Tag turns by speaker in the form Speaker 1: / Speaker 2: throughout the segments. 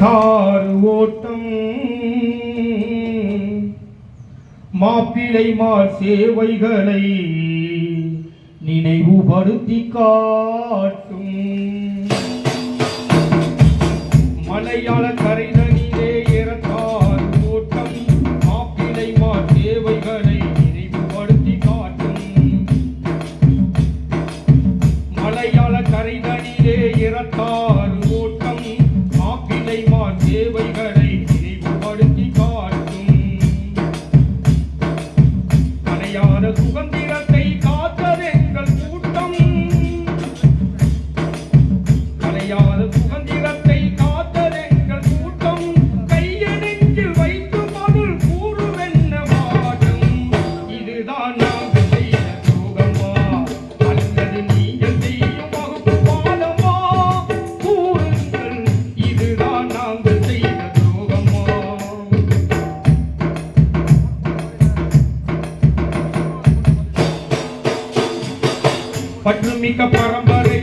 Speaker 1: Car ஓட்டம். மாப்பிளைமார் சேவைகளை நினைவுபடுத்தி காட்டும். பற்று மிக்க பரம்பரை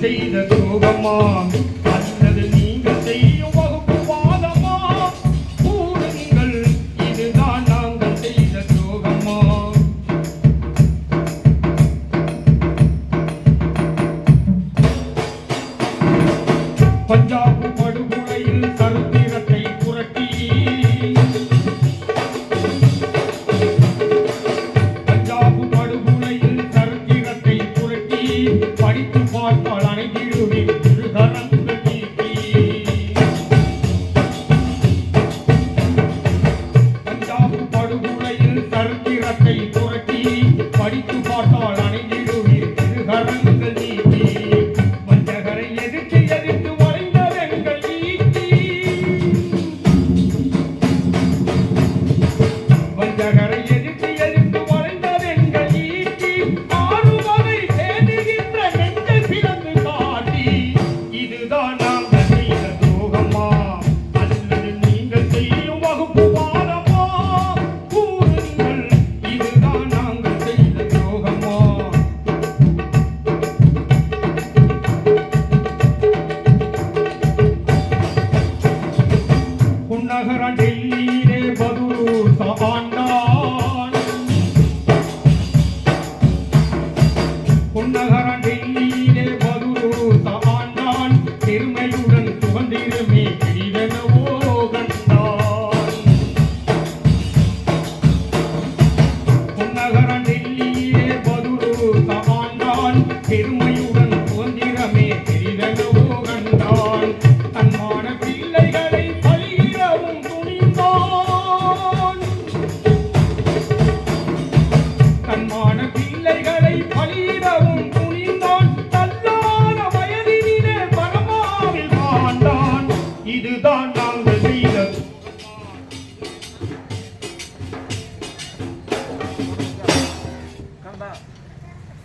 Speaker 1: செய்த சோகமா அல்லது நீங்கள் செய்யும் வகுப்புவாதமா கூறுங்கள் இதுதான் நாங்கள் செய்த சோகமா பஞ்சாப் படுகொலையில் கருத்து ஆண்டான் இதுதான்